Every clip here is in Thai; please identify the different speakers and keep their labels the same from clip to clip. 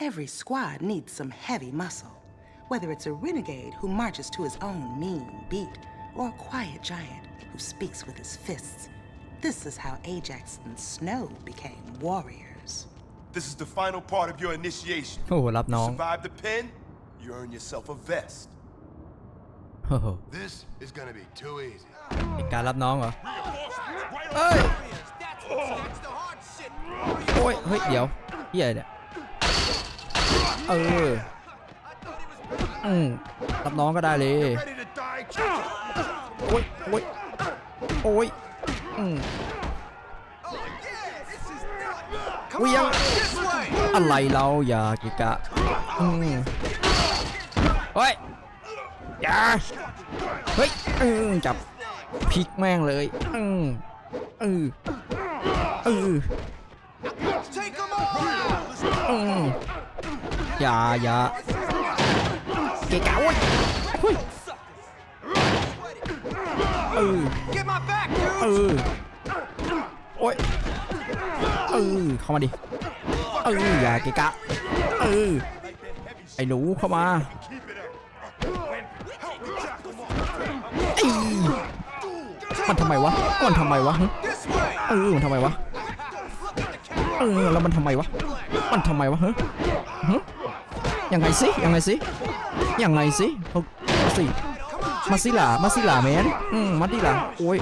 Speaker 1: Every squad needs some heavy muscle, whether it's a renegade who marches to his own mean beat or a quiet giant who speaks with his fists. This is how Ajax and Snow became warriors.
Speaker 2: This is the final part of your initiation.
Speaker 3: Oh, well, up now.
Speaker 2: Survive the pin, you earn yourself a vest.
Speaker 3: Oh.
Speaker 4: This is gonna be too easy.
Speaker 3: Got up now, huh? Hey! Oh. Wait, wait. Yeah. เอออืมรับน้องก็ได้เลยโอ้ยโอ้ยโอ้ยอืมเวียงอะไรเราอย่ากิกะอืมเฮ้ยอย่าเฮ้ยอืมจับพลิกแม่งเลยอืมอืออืออืม อย่าอย่าเกะกะโว้ยเฮ้ยเออ
Speaker 5: Get my back, dude!
Speaker 3: เออโอ้ยเออเข้ามาดิเอออย่าเกะกะเออไอ้หนูเข้ามาไอ้มันทำไมวะมันทำไมวะหึ
Speaker 5: This way!
Speaker 3: เออมันทำไมวะเออแล้วมันทำไมวะมันทำไมวะฮะฮะ ยังไงสิยังไงสิยังไงสิเอามาสิมาสิล่ะมาสิล่ะแมนอืมมาดิล่ะโอ้ย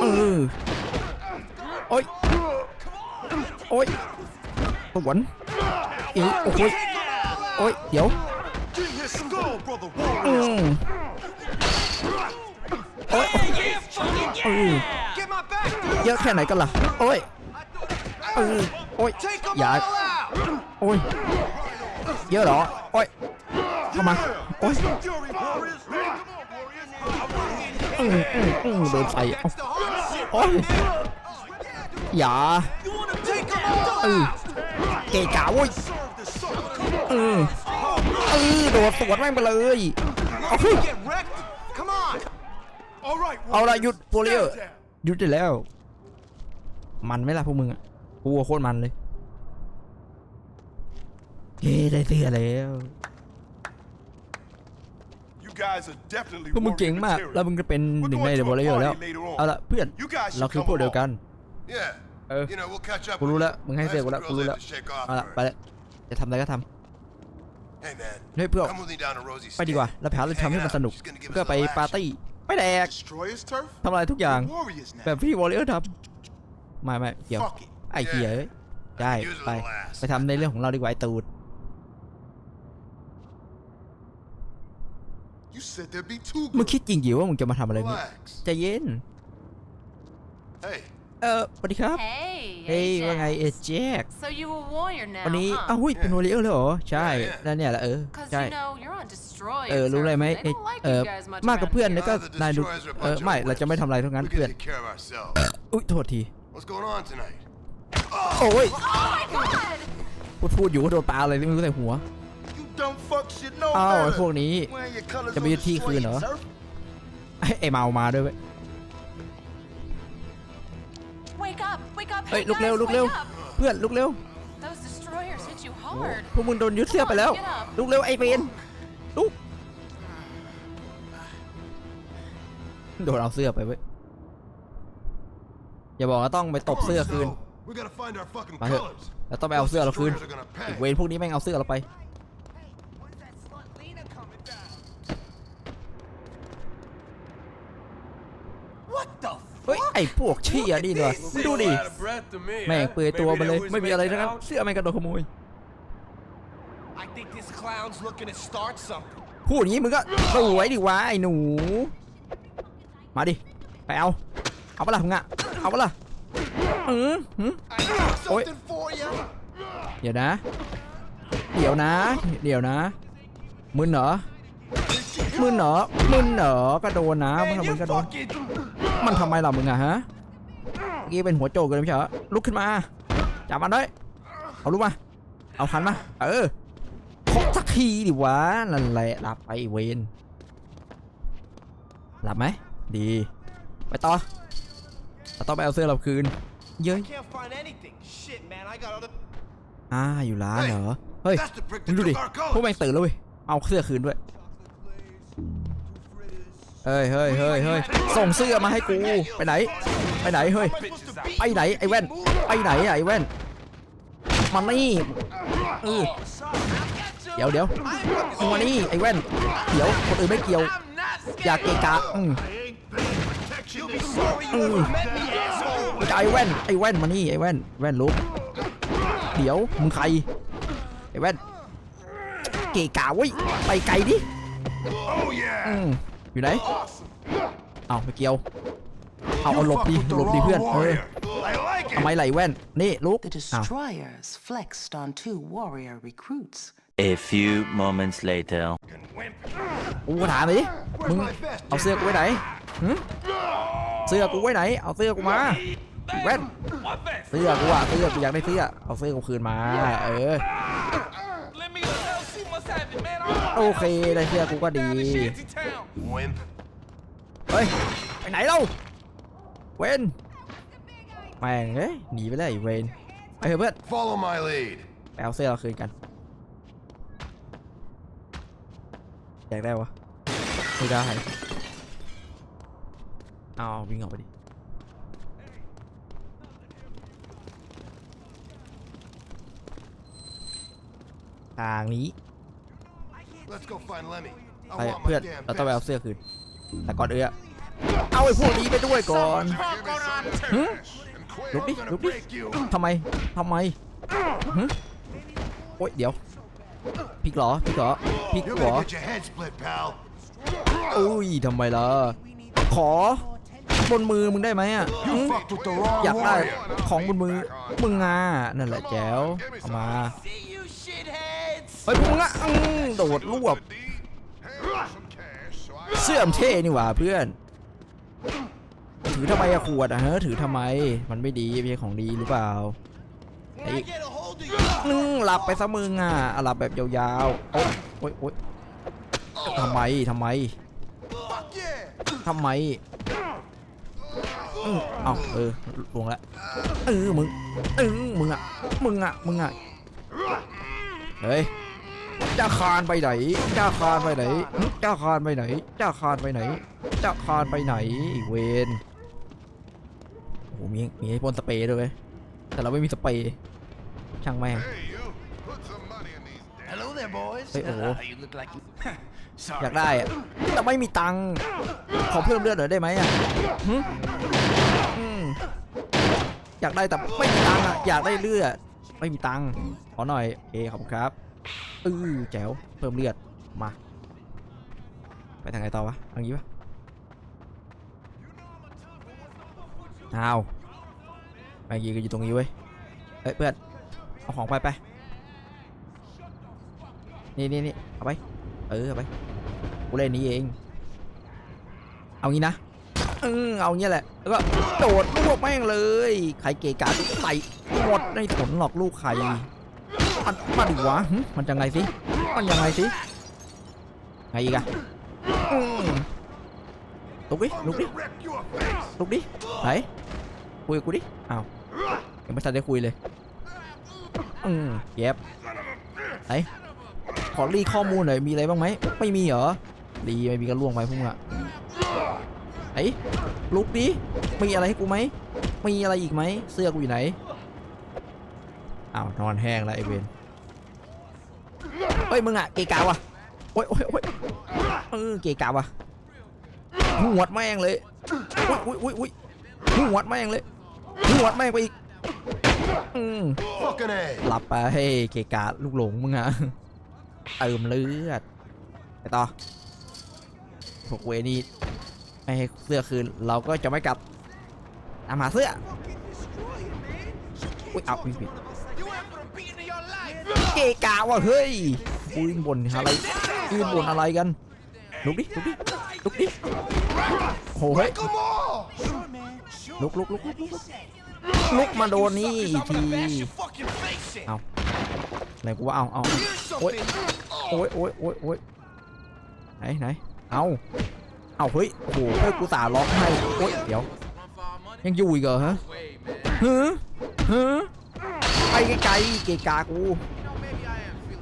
Speaker 3: เออโอ้ยโอ้ยปวดเอ้โอ้ยโอ้ยเดี๋ยวอืมโอ้ยเออเยอะแค่ไหนกันล่ะโอ้ยเออโอ้ยอย่าโอ้ย เยอะเหรอ โอ้ยเข้ามา โอ้ยอืมอืมอืมโดนไฟเอ้าโอ้ยอย่าเออเกะกะโว้ยเออเออโดดสวนแม่งไปเลยเอาละหยุดโปเลียหยุดได้แล้ว มันไหมล่ะพวกมึงอะกูโคตรมันเลย เฮ้ได้เสื้อแล้ว
Speaker 2: You guys are definitely
Speaker 3: พวกมึงเก่ง
Speaker 2: warrior
Speaker 3: มาก
Speaker 2: material.
Speaker 3: แล้วมึงก็เป็นหนึ่งในเดอะบอลเลอร์แล้ว เอาละเพื่อน
Speaker 2: You guys should
Speaker 3: เราคือ
Speaker 2: come
Speaker 3: พวกเดียวกัน
Speaker 4: Yeah.
Speaker 3: Uh,
Speaker 4: you know, we'll catch up.
Speaker 3: กูรู้
Speaker 4: with
Speaker 3: แล้ว
Speaker 4: you.
Speaker 3: มึงให้เสื้อกูแล้ว
Speaker 4: Ask
Speaker 3: กู
Speaker 4: the
Speaker 3: รู้
Speaker 4: girls
Speaker 3: แล้ว
Speaker 4: to shake off
Speaker 3: เอาละ
Speaker 4: first.
Speaker 3: ไปแล้วจะทำอะไรก็ท
Speaker 4: Hey man, ำ
Speaker 3: เฮ้ยเพื่อน
Speaker 4: come with me down to Rosie's
Speaker 3: ไปดีกว่า เราไปหาอะไรทำให้มันสนุก
Speaker 4: She's gonna give us
Speaker 3: ก็
Speaker 4: a
Speaker 3: ไป
Speaker 4: little
Speaker 3: ปาร์
Speaker 4: action.
Speaker 3: ตี้ไปแดก
Speaker 2: Destroy his turf?
Speaker 3: ทำอะไรทุกอย่าง
Speaker 2: Warriors now.
Speaker 3: แบบพี่วอลเลอร์ทำไม่ไม่เกี่ยว
Speaker 2: Fuck it.
Speaker 3: ไอ้เกียเอ้ยได้ ไป ไปทำในเรื่องของเราดีกว่าไอ้ตูด
Speaker 4: You said there'd be two
Speaker 3: มึง
Speaker 4: groups.
Speaker 3: คิดจริงๆว่ามึงจะมาทำอะไรมึง
Speaker 4: Relax.
Speaker 3: ใจเย็น
Speaker 4: Hey,
Speaker 3: เออสวัสดีครับ
Speaker 6: Hey,
Speaker 3: เฮ้ย
Speaker 6: Ajax.
Speaker 3: ว่าไงเอเจ็ก
Speaker 6: So you a warrior now,
Speaker 3: วันนี้
Speaker 6: huh?
Speaker 3: อ้าวหุ้ยเป็นวอลเลอร์เลยเหรอ ใช่
Speaker 4: Yeah, yeah.
Speaker 3: แล้วเนี่ยแหละเออ
Speaker 6: Cause
Speaker 3: ใช่
Speaker 6: you know you're on destroyer
Speaker 3: เออ รู้อะไรไหม
Speaker 6: turf.
Speaker 3: เอ
Speaker 6: They don't like
Speaker 3: เออ
Speaker 6: you guys much
Speaker 3: มากกับ
Speaker 6: around
Speaker 3: เพื่อน
Speaker 6: here.
Speaker 3: แล้วก็
Speaker 4: Uh, the
Speaker 3: นายดู
Speaker 4: destroyers are a
Speaker 3: เออ
Speaker 4: bunch of
Speaker 3: ไม่ เราจะไม่ทำอะไรทั้งนั้น
Speaker 4: we
Speaker 3: เพื่อน
Speaker 4: can take care of ourselves.
Speaker 3: อุ้ยโทษที
Speaker 4: What's going on tonight?
Speaker 3: โอ้ย
Speaker 6: Oh my god!
Speaker 3: พูดพูดอยู่ว่าโดนปลาอะไรไม่รู้ใส่หัว อ้าวไอ้
Speaker 2: better.
Speaker 3: พวกนี้
Speaker 2: Wearing your colors
Speaker 3: จะ
Speaker 2: on
Speaker 3: ไปยึด
Speaker 2: the
Speaker 3: ที่คืนเหรอ
Speaker 2: swing, sir.
Speaker 3: ไอ้ไอ้เมามาด้วยเว้ย
Speaker 6: Wake up! Wake up!
Speaker 3: เฮ้ย
Speaker 6: Hey
Speaker 3: ลุกเร็ว
Speaker 6: guys,
Speaker 3: ลุกเร็ว
Speaker 6: wake up!
Speaker 3: เพื่อนลุกเร็ว
Speaker 6: Those destroyers hit you hard.
Speaker 3: พวกมึงโดนยึดเสื้อไปแล้ว ลุกเร็วไอ้เวนลุกโดนเอาเสื้อไปเว้ย อย่าบอกว่าต้องไปตบเสื้อคืน
Speaker 4: We gotta find our fucking
Speaker 3: มาเถอะ
Speaker 4: colors.
Speaker 3: แล้วต้องไปเอาเสื้อเราคืน
Speaker 4: Destroyers are gonna
Speaker 3: ไอ้
Speaker 4: pay.
Speaker 3: เวนพวกนี้แม่งเอาเสื้อเราไป
Speaker 5: What the
Speaker 3: เฮ้ย ไอ้พวกเชี่ยนี่เนอะดูดิ แม่งเปลือยตัวมาเลยไม่มีอะไร
Speaker 7: make
Speaker 3: ทั้งนั้น
Speaker 7: out.
Speaker 3: เสื้อแม่งกระโดดขโมย
Speaker 5: I think this clown's looking to start something.
Speaker 3: พูดอย่างนี้มึงก็สวยดิวะไอ้หนู มาดิ ไปเอา เอาปะล่ะมึงอะเอาปะล่ะอือหือ
Speaker 5: I got
Speaker 3: Oi.
Speaker 5: something for you.
Speaker 3: เดี๋ยวนะ เดี๋ยวนะ เดี๋ยวนะ มึนเหรอ มึนเหรอ มึนเหรอกระโดนนะมึง
Speaker 5: Man,
Speaker 3: มึ
Speaker 5: you
Speaker 3: กระโดน
Speaker 5: fucking.
Speaker 3: มันทำไมล่ะมึงอะฮะเมื่อกี้เป็นหัวโจกเลยไม่ใช่เหรอลุกขึ้นมาจับมันด้วยเอาลูกมา เอาคันมา เออเคาะสักทีดิวะนั่นแหละหลับไปไอ้เวนหลับไหมดี ไปต่อเราต้องไปเอาเสื้อเราคืน เย้ย
Speaker 5: Can't find anything. Shit, man. I got other.
Speaker 3: อ่าอยู่ร้านเหรอ เฮ้ย
Speaker 4: That's the prick
Speaker 3: มึง
Speaker 4: that
Speaker 3: ดูดิ
Speaker 4: took our
Speaker 3: พวกแม่
Speaker 4: colors.
Speaker 3: งตื่นแล้วเว้ย เอาเสื้อคืนด้วย เฮ้ยเฮ้ยเฮ้ยเฮ้ยส่งเสื้อมาให้กู ไปไหน ไปไหน เฮ้ย ไปไหน ไอ้แว่น ไปไหนอะไอ้แว่น มานี่เออเดี๋ยวเดี๋ยวมึงมานี่ไอ้แว่น เดี๋ยว คนอื่นไม่เกี่ยว อย่า
Speaker 5: scared.
Speaker 3: เกะกะอืม
Speaker 5: You'll be sorry you ever met me, asshole.
Speaker 3: จะไอ้แว่น ไอ้แว่นมานี่ ไอ้แว่น แว่นลุก เดี๋ยว มึงใคร ไอ้แว่น เกะกะเว้ย ไปไกลดิอืม อยู่ไหน เอาไม่เกี่ยว เอา
Speaker 4: You
Speaker 3: เอาหลบ
Speaker 4: fuck
Speaker 3: ดี
Speaker 4: with the
Speaker 3: หลบดี
Speaker 4: wrong
Speaker 3: เพื่อนเออ
Speaker 4: warrior. I like
Speaker 3: ทำไม
Speaker 4: it.
Speaker 3: ไหลแว่น นี่ลุก
Speaker 1: The
Speaker 3: อ้าว
Speaker 1: destroyers flexed on two warrior recruits.
Speaker 7: A few moments later.
Speaker 4: Wimp.
Speaker 3: กูถามดิมึงเอาเสื้อกูไว้ไหนหึเสื้อกูไว้ไหน เอาเสื้อกูมาแว่น
Speaker 5: What vest?
Speaker 3: เสื้อกูอะเสื้อกูอยากได้เสื้อ เอาเสื้อกูคืนมา เออ โอเคได้เสื้อกูก็ดี
Speaker 5: down in shanty town.
Speaker 4: Wimp.
Speaker 3: เฮ้ย ไปไหนเล่าเวนแม่งเอ้ยหนีไปแล้วไอ้เวนไปเถอะเพื่อน
Speaker 4: Follow my lead.
Speaker 3: ไปเอาเสื้อเราคืนกัน อยากได้วะไม่ได้เอาวิ่งออกไปดิ ทางนี้
Speaker 4: Let's go find Lemmy.
Speaker 3: ไป
Speaker 4: I want
Speaker 3: เพื่อ
Speaker 4: my
Speaker 3: น
Speaker 4: damn
Speaker 3: เราต้องไปเอา
Speaker 4: vest.
Speaker 3: เสื้อคืน แต่ก่อนเอื้อเอาไอ้พวกนี้ไปด้วยก่อนหึลุกดิ
Speaker 4: I'm gonna
Speaker 3: ลุกดิ
Speaker 4: break you.
Speaker 3: ทำไม ทำไมหึโอ๊ย เดี๋ยวพลิกเหรอพลิกเหรอพลิก
Speaker 4: You're
Speaker 3: เหรอ
Speaker 4: gonna get your head split, pal.
Speaker 3: อุ้ยทำไมล่ะ ขอบนมือมึงได้ไหมอะหึ
Speaker 4: You fucked with the wrong
Speaker 3: อยากได้
Speaker 4: warrior.
Speaker 3: ของบนมือ มึงงานั่นแหละแจ๋วเอามา
Speaker 5: See you shitheads.
Speaker 3: เฮ้ยพวกมึงอะอื้อโดดรวบ เสื้อมเท่นี่หว่าเพื่อน ถือทำไมอะขวดอะฮะถือทำไม มันไม่ดีไม่ใช่ของดีหรือเปล่า
Speaker 5: When I get a hold of you,
Speaker 3: นึงหลับไปซะมึงอะอะหลับแบบยาวๆ โอ๊ยโอ๊ยโอ๊ยทำไมทำไมทำไมอือเอาเออลวงแล้วเออมึงเออมึงอะมึงอะมึงอะเฮ้ย จะคานไปไหนจะคานไปไหนจะคานไปไหนจะคานไปไหนจะคานไปไหนอีกเวนโอ้โหมีมีให้พ่นสเปรย์ด้วยเวยแต่เราไม่มีสเปรย์ช่างแม่ง
Speaker 5: hello there, boys.
Speaker 3: Hey, oh.
Speaker 5: you look like you.
Speaker 3: อยากได้อะแต่ไม่มีตังค์ขอเพิ่มเลือดหน่อยได้ไหมอะหึอืมอยากได้แต่ไม่มีตังค์อะอยากได้เลือดไม่มีตังค์ขอหน่อยโอเคขอบคุณครับ อือแจ๋วเพิ่มเลือดมาไปทางไหนต่อวะทางนี้ปะอ้าวแม่งยืนกันอยู่ตรงนี้เว้ยเฮ้ยเพื่อนเอาของไปไปนี่นี่นี่เอาไปเออเอาไปกูเล่นนี้เอง เอางี้นะเออเอางี้แหละแล้วก็โดดรวบแม่งเลยใครเกะกะใส่หมดในผลหลอกลูกใคร มันมาดิวะมันยังไงสิมันยังไงสิไงอีกอะลุกดิลุกดิลุกดิไหนคุยกูดิอ้าวยังไม่ทันได้คุยเลยอืมเย็บไหนขอรีข้อมูลหน่อยมีอะไรบ้างไหมไม่มีเหรอดีไม่มีก็ล่วงไปพวกมึงอะไหนลุกดิมีอะไรให้กูไหมมีอะไรอีกไหมเสื้อกูอยู่ไหนอ้าวนอนแห้งแล้วไอเวน เฮ้ยมึงอะเกะกะวะโอ๊ยโอ๊ยโอ๊ยเออเกกะวะหวดแม่งเลยอุ้ยอุ้ยอุ้ยอุ้ยหวดแม่งเลยหวดแม่งไปอีกอืมหลับไปให้เกกะลูกหลงมึงอะเติมเลือดไปต่อพวกเวนี่ไม่ให้เสื้อคืนเราก็จะไม่กลับตามหาเสื้ออุ้ยเอาผิดเกกะว่ะเฮ้ย กูยืนบนอะไรยืนบนอะไรกันลุกดิลุกดิลุกดิโหเฮ้ย
Speaker 4: Come on.
Speaker 3: ลุกลุกลุกลุกลุกลุกลุกมาโดนนี่อีก
Speaker 5: I'm
Speaker 3: ที
Speaker 5: gonna bash your fucking face in.
Speaker 3: เอาไหนกูว่าเอาเอา
Speaker 5: Here's
Speaker 3: Oi.
Speaker 5: something.
Speaker 3: โอ้ยโอ้ยโอ้ยโอ้ยไหนไหนเอาเอาเฮ้ยโอ้โหเฮ้ยกูสาล็อกให้โอ้ยเดี๋ยว ยังอยู่อีกเหรอฮะฮึฮึเไปไกลๆเกะกากู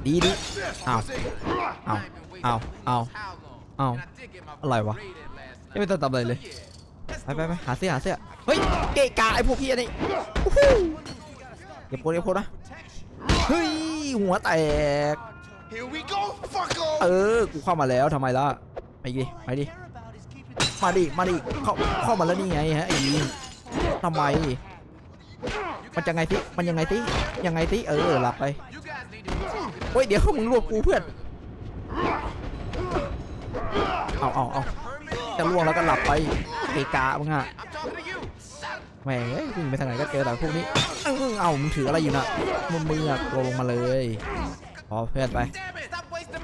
Speaker 3: ดีดีเอาเอาเอาเอาเอาอะไรวะยังไม่ต้องทำอะไรเลยไปไปไปหาเสื้อหาเสื้อเฮ้ยเกะกาไอ้พวกพี่นี่อู้หูเก็บโพดเก็บโพดนะเฮ้ยหัวแตก
Speaker 2: Here we go, fucko!
Speaker 3: เออกูเข้ามาแล้วทำไมล่ะไปดิไปดิมาดิมาดิเข้าเข้ามาแล้วนี่ไงฮะไอ้นี่ทำไมมันจะไงติมันยังไงติยังไงติเออหลับไป เฮ้ยเดี๋ยวมึงรวบกูเพื่อน เอาเอาเอาจะล่วงแล้วก็หลับไปเกะกามึงอะแหมวิ่งไปทางไหนก็เจอแต่พวกนี้อื้อเอามึงถืออะไรอยู่น่ะมึงมืออะโกลงมาเลยพอเพื่อนไป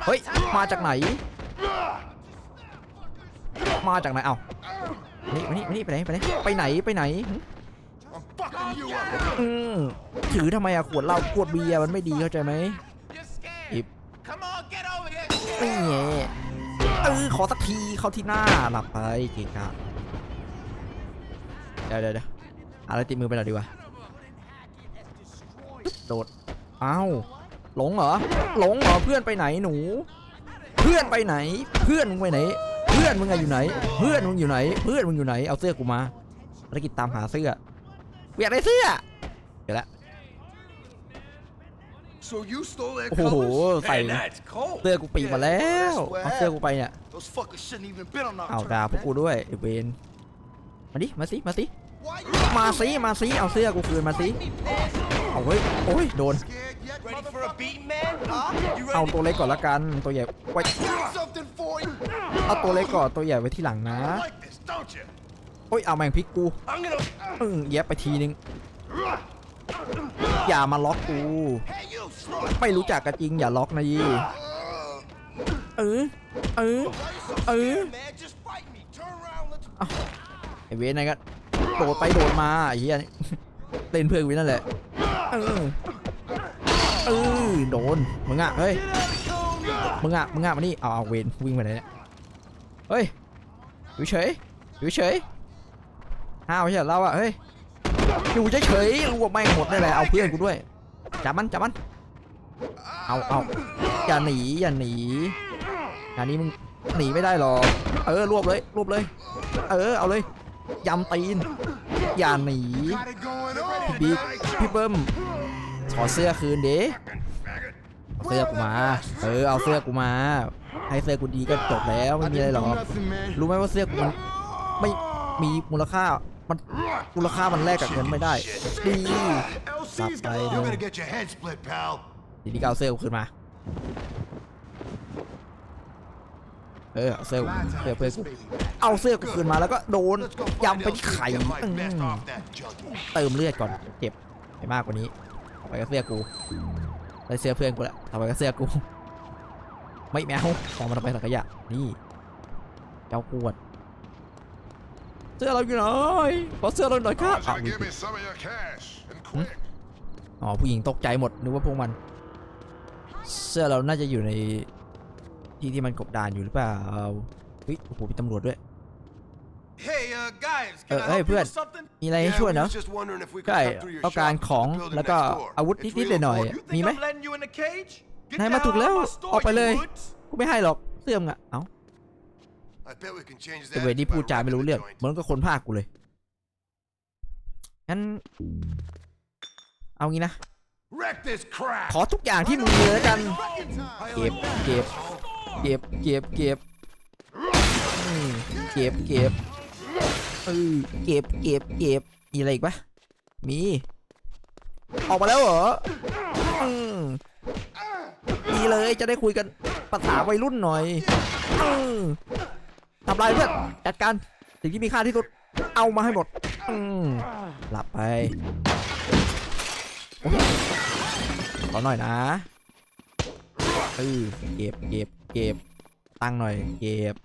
Speaker 3: เฮ้ย มาจากไหน มาจากไหน เอ้านี่มานี่มานี่ไปไหน ไปไหน ไปไหน ไปไหนอืมถือทำไมอะขวดเหล้าขวดเบียร์มันไม่ดีเข้าใจไหม
Speaker 5: You're scared.
Speaker 3: Yep.
Speaker 5: Come on, get over here.
Speaker 3: นี่ไงเออขอสักทีเข้าที่หน้าหลับไปเกะกะเดี๋ยวเดี๋ยวเดี๋ยวอะไรติดมือไปหน่อยดีกว่าโดดเอ้าหลงเหรอหลงเหรอเพื่อนไปไหนหนู เพื่อนไปไหน เพื่อนมึงไปไหน เพื่อนมึงอะอยู่ไหน เพื่อนมึงอยู่ไหน เพื่อนมึงอยู่ไหนเอาเสื้อกูมาภารกิจตามหาเสื้อกูอยากได้เสื้อเดี๋ยวละ
Speaker 2: So you stole their
Speaker 3: โอ้โห
Speaker 2: colors?
Speaker 3: ใส่
Speaker 5: Man, that's cold.
Speaker 3: เสื้อกูปีกมาแล้วเอาเสื้อกูไปเนี่ย
Speaker 2: Those fuckers shouldn't even been on our
Speaker 3: เอา
Speaker 2: turf,
Speaker 3: ด่าพวก
Speaker 2: man.
Speaker 3: กูด้วยไอ้เวนมาดิมาสิมาสิ
Speaker 2: Why you
Speaker 3: มาสิมาสิเอาเสื้อกูคืนมาสิเอาเฮ้ยโอ้ยโดน
Speaker 2: scared yet,
Speaker 5: Ready for a
Speaker 2: motherfucker?
Speaker 5: beat, man? Huh? You
Speaker 3: เอา
Speaker 5: ready?
Speaker 3: ตัวเล็กก่อนละกันตัวใหญ่ไว้
Speaker 2: Got something for you.
Speaker 3: เอาตัวเล็กก่อนตัวใหญ่ไว้ที่หลังนะ
Speaker 2: You like this, don't you?
Speaker 3: โอ้ยเอาแมงพริกกู
Speaker 5: I'm gonna.
Speaker 3: อึ้งเย็บไปทีนึงอย่ามาล็อกกู
Speaker 2: Hey, you slow.
Speaker 3: ไม่รู้จักกันจริงอย่าล็อกนะยี่เออเออ
Speaker 2: Why you so
Speaker 3: Uh.
Speaker 2: scared, man? Just fight me. Turn around, let's
Speaker 3: ไอเวนไหนก็โดดไปโดดมาไอ้เหี้ยนี่เล่นเพื่อนวินนั่นแหละเออเออโดนมึงอะเฮ้ยมึงอะมึงอะมานี่เอาเอาเวนวิ่งไปไหนเนี่ยเฮ้ยอยู่เฉยอยู่เฉยห้าวใช่เหรอเราอะเฮ้ยอยู่เฉยเฉยๆรู้ว่าแม่งหมดได้แหละเอาเพื่อนกูด้วยจับมันจับมัน เอาเอาอย่าหนีอย่าหนีอย่าหนี้มึงหนีไม่ได้หรอกเออรวบเลยรวบเลย เออเอาเลยยำตีนอย่าหนีพี่บิ๊กพี่เบิ้มขอดเสื้อคืนเด้เสื้อกูมา เออเอาเสื้อกูมา ให้เสื้อกูดีก็จบแล้วไม่มีอะไรหรอกรู้ไหมว่าเสื้อกูมันไม่มีมูลค่ามันมูลค่ามันแลกกับเงินไม่ได้ดี
Speaker 4: LC's
Speaker 3: Stop by,
Speaker 4: You're
Speaker 3: no.
Speaker 4: gonna get your head split, pal.
Speaker 3: ทีนี้ก็เอาเสื้อกูคืนมา เออเอาเสื้อกูเสื้อเพื่อนกูเอาเสื้อกูคืนมาแล้วก็โดน
Speaker 4: Let's go
Speaker 3: ยำ
Speaker 4: find
Speaker 3: ไปที่
Speaker 4: LC
Speaker 3: ไข่
Speaker 4: and get my
Speaker 3: อื
Speaker 4: best
Speaker 3: ม
Speaker 4: off that junkie.
Speaker 3: เติมเลือดก่อนเจ็บไปมากกว่านี้เอาไปกับเสื้อกูได้เสื้อเพื่อนกูแล้วเอาไปกับเสื้อกู ไม่แมวเอามาทำไปสักขยะนี่เจ้าขวดเสื้อเราอยู่ไหนขอเสื้อเราหน่อยครับ
Speaker 4: want
Speaker 3: อ้าว
Speaker 4: you to give me some of your cash and quick.
Speaker 3: อ๋อผู้หญิงตกใจหมดนึกว่าพวกมัน เสื้อเราน่าจะอยู่ในที่ที่มันกบดานอยู่หรือเปล่าเฮ้ยโอ้โหมีตำรวจด้วย
Speaker 2: Hey, uh, guys,
Speaker 3: Uh,
Speaker 2: can I
Speaker 3: hey,
Speaker 2: help you
Speaker 3: Brett.
Speaker 2: with something?
Speaker 3: มีอะไรให้
Speaker 4: Yeah,
Speaker 3: ช่วย
Speaker 4: we
Speaker 3: เนาะ
Speaker 4: was just wondering if we could
Speaker 3: ใช่
Speaker 4: come through your
Speaker 3: ต้องการ
Speaker 4: shop,
Speaker 3: ของ
Speaker 4: the building
Speaker 3: แล้วก็
Speaker 4: next door.
Speaker 3: อาวุธ
Speaker 4: It's
Speaker 3: นิดๆ
Speaker 4: real
Speaker 3: หน่อย
Speaker 4: important.
Speaker 2: You
Speaker 3: ๆ มี
Speaker 2: think
Speaker 3: ไหม
Speaker 2: I'm letting you in the cage? Get
Speaker 3: นายมา
Speaker 2: down
Speaker 3: ถูกแล้ว
Speaker 2: on my store,
Speaker 3: ออกไปเลย
Speaker 2: you woods.
Speaker 3: กูไม่ให้หรอกเสื้อมึงอะเอ้า
Speaker 4: I bet we can change
Speaker 3: แต่
Speaker 4: that
Speaker 3: เวรนี่
Speaker 4: by
Speaker 3: พูดจาไม่รู้
Speaker 4: robbing
Speaker 3: เรื่อง
Speaker 4: the joint.
Speaker 3: เหมือนกับคนภาคกูเลย งั้น เอางี้นะ
Speaker 4: Wreck this crap.
Speaker 3: ขอทุกอย่างที่มึงมีเลยแล้วกัน
Speaker 4: I
Speaker 3: เก็บ
Speaker 4: like
Speaker 3: เก็บ เก็บ เก็บ เก็บอืมเก็บ เก็บเออเก็บ เก็บ เก็บ มีอะไรอีกปะมี ออกมาแล้วเหรออืมดีเลยจะได้คุยกันภาษาวัยรุ่นหน่อยอืมทำลายเพื่อนจัดการสิ่งที่มีค่าที่สุด เอามาให้หมดอืมหลับไปโอ้ย ขอหน่อยนะเออเก็บเก็บเก็บตังค์หน่อย เก็บ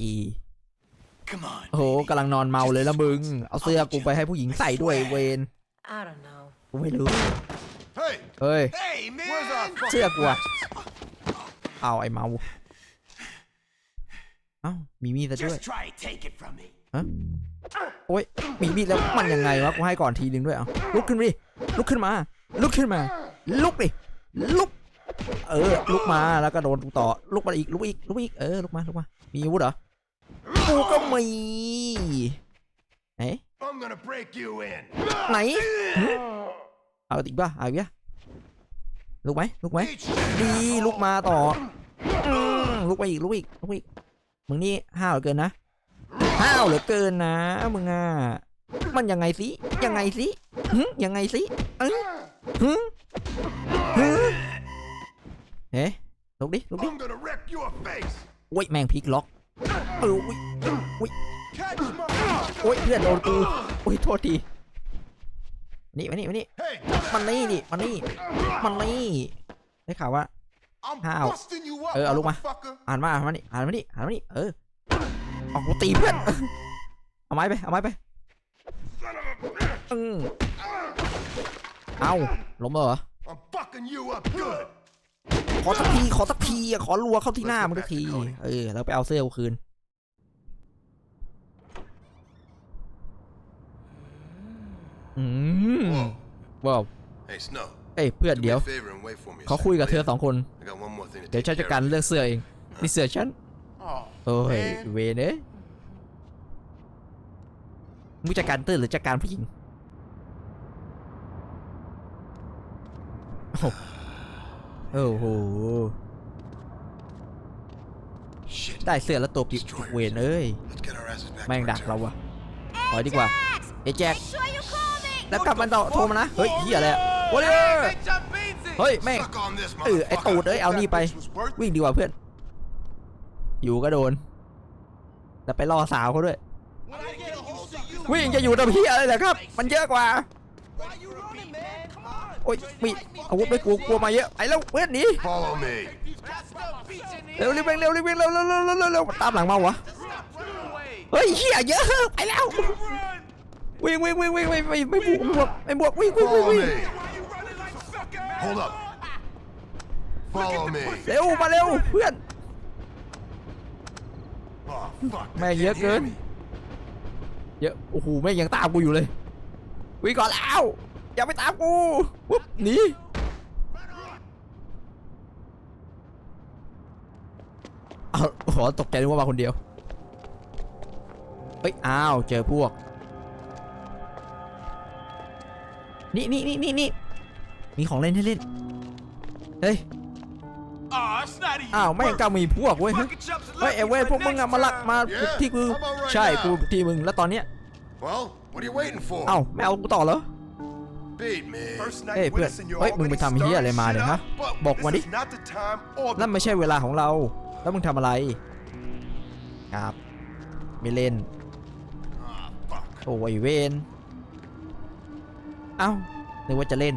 Speaker 3: อี
Speaker 2: Come on.
Speaker 3: โอ้โหกำลังนอนเมาเลยละมึง เอาเสื้อกูไปให้ผู้หญิงใส่ด้วยเวน
Speaker 6: I don't know.
Speaker 3: กูไม่รู้
Speaker 4: Hey,
Speaker 3: เฮ้ย
Speaker 2: Hey,
Speaker 4: where's our
Speaker 2: man.
Speaker 4: fucking
Speaker 3: เสื้อกูอะ
Speaker 4: matches?
Speaker 3: เอาไอ้เมา เอ้ามีมีดซะด้วย
Speaker 5: Just try and take it from me.
Speaker 3: โอ้ยมีมีดแล้วมันยังไงวะกูให้ก่อนทีนึงด้วยเอาลุกขึ้นดิลุกขึ้นมา ลุกขึ้นมา ลุกดิลุก เออ ลุกมาแล้วก็โดนกูต่อลุกมาอีกลุกอีกลุกอีกเออลุกมาลุกมามีอาวุธเหรอกูก็มีเอ๊ะ
Speaker 4: I'm gonna break you in.
Speaker 3: ไหนหึเอาอีกป่ะเอาอีกป่ะลุกไหมลุกไหม
Speaker 4: Eat
Speaker 3: ดี
Speaker 4: shit.
Speaker 3: ลุกมาต่ออืมลุกไปอีกลุกอีกลุกอีก มึงนี่ห้าวเหลือเกินนะห้าวเหลือเกินนะมึงอะมันยังไงสิยังไงสิหึยังไงสิเอ้ยหึหึเอ๊ะลุกดิลุกดิ
Speaker 4: I'm gonna wreck your face.
Speaker 3: โอ้ยแมงพลิกล็อกเอออุ้ยอุ้ย
Speaker 4: Catch my.
Speaker 3: โอ้ยเพื่อนโดนกูโอ้ยโทษทีนี่มานี่มานี่
Speaker 4: Hey,
Speaker 3: มันนี่ดิมันนี่มันนี่ได้ข่าวว่า
Speaker 4: I'm
Speaker 3: How?
Speaker 4: busting you up,
Speaker 3: Ờ, ờ, lúc mà.
Speaker 4: motherfucker.
Speaker 3: อ่านมาอ่านมานี่อ่านมานี่อ่านมานี่เออออกกูตีเพื่อนเอาไม้ไปเอาไม้ไปอืมเอาล้มแล้วเหรอ
Speaker 4: I'm fucking you up good.
Speaker 3: ขอสักทีขอสักทีอะขอรัวเข้าที่หน้ามึงสักทีเออแล้วไปเอาเสื้อกูคืนอืม
Speaker 4: Whoa.
Speaker 3: ว้าว
Speaker 4: Hey, Snow.
Speaker 3: เอ้ยเพื่อน
Speaker 4: Do me
Speaker 3: เดี๋ยว
Speaker 4: a favor and wait for me. a
Speaker 3: เขา
Speaker 4: second,
Speaker 3: คุยกับ
Speaker 4: will
Speaker 3: เธอ
Speaker 4: ya?
Speaker 3: สองคน
Speaker 4: I got one more thing to
Speaker 3: เดี๋ยว
Speaker 4: take
Speaker 3: ฉันจัด
Speaker 4: care
Speaker 3: การ
Speaker 4: of.
Speaker 3: เลือกเสื้อเองนี่เสื้อฉัน
Speaker 4: Oh,
Speaker 3: โอ้ย
Speaker 4: man.
Speaker 3: เวเนยมึงจัดการตื้นหรือจัดการผู้หญิงโอ้โหโอ้โห
Speaker 4: Shit.
Speaker 3: ได้เสื้อแล้วตัวปิดเวนเอ้ย
Speaker 4: Let's get our asses back
Speaker 3: แม่ง
Speaker 4: to our
Speaker 3: ดักเรา
Speaker 4: town.
Speaker 3: วะถอยดีกว่าเอแจ็คแล้วกลับมันต่อโทรมานะ เฮ้ยเฮียอะไรอะ โอลิเวอร์
Speaker 5: Hey, jump easy.
Speaker 3: เฮ้ยแม่ง
Speaker 4: Suck on this,
Speaker 3: เออไอ
Speaker 4: motherfucker.
Speaker 3: ตูดเอ้ยเอานี่ไป
Speaker 4: This was worth
Speaker 3: วิ่งดีกว่าเพื่อน อยู่ก็โดนแล้วไปล่อสาวเขาด้วย
Speaker 2: When I get a hold of you,
Speaker 3: วิ่งจะอยู่ตรงเฮียอะไรเหรอครับ มันเยอะกว่า
Speaker 2: why you running, man? Come on.
Speaker 3: โอ้ยมีอาวุธไม่กลัวกลัวมาเยอะไปแล้วเพื่อนหนี
Speaker 4: Follow me.
Speaker 5: That's the beach in
Speaker 3: เร็ว
Speaker 5: here.
Speaker 3: รีบเร่งเร็วรีบเร่งเร็วเร็วเร็วเร็วเร็วเร็วตามหลังมาวะ
Speaker 5: Stop running away.
Speaker 3: เฮ้ยเฮียเยอะไปแล้ว
Speaker 5: Run.
Speaker 3: วิ่งวิ่งวิ่งวิ่งไม่ไม่ไม่บวกไม่บวกไม่บวกวิ่งวิ่งวิ่ง
Speaker 4: Hold up. Follow me.
Speaker 3: เร็วมาเร็วเพื่อน
Speaker 4: Oh, fuck.
Speaker 3: แม่ง
Speaker 4: they
Speaker 3: เยอะ
Speaker 4: can't
Speaker 3: เกิ
Speaker 4: hear
Speaker 3: น
Speaker 4: me.
Speaker 3: เยอะโอ้โหแม่งยังตามกูอยู่เลยวิ่งก่อนแล้วอย่าไปตามกูปุ๊บหนีเอาขอตกใจนึกว่ามาคนเดียวเฮ้ยอ้าวเจอพวกนี่นี่นี่นี่นี่ มีของเล่นให้เล่น เฮ้ย
Speaker 5: Aw, it's not easy.
Speaker 3: อ้าวแม่งก็มีพวกเว้ย เฮ้ย
Speaker 5: Fucking chumps
Speaker 3: เฮ้ย
Speaker 5: lucky
Speaker 3: ไอ้เว้ย
Speaker 5: for
Speaker 3: พวกมึงอะมาลัก
Speaker 5: next
Speaker 3: มา
Speaker 4: Yeah,
Speaker 3: ที่กู
Speaker 4: how about right
Speaker 3: ใช่
Speaker 4: now?
Speaker 3: กูที่มึง แล้วตอนเนี้ย
Speaker 4: Well, what are you waiting for?
Speaker 3: เอ้าไม่เอากูต่อเหรอ
Speaker 4: Beat me.
Speaker 8: First
Speaker 3: Hey,
Speaker 8: night
Speaker 3: Brett.
Speaker 8: witnessing your
Speaker 3: Wait, มึงไปทำเหี้ยอะไรมาเนี่ยฮะ บอกมาดิ
Speaker 8: This is not the time or the
Speaker 3: นั่นไม่ใช่เวลาของเรา แล้วมึงทำอะไร ครับ ไม่เล่น
Speaker 4: Ah, fuck.
Speaker 3: โอ้ยเวนเอ้านึกว่าจะเล่น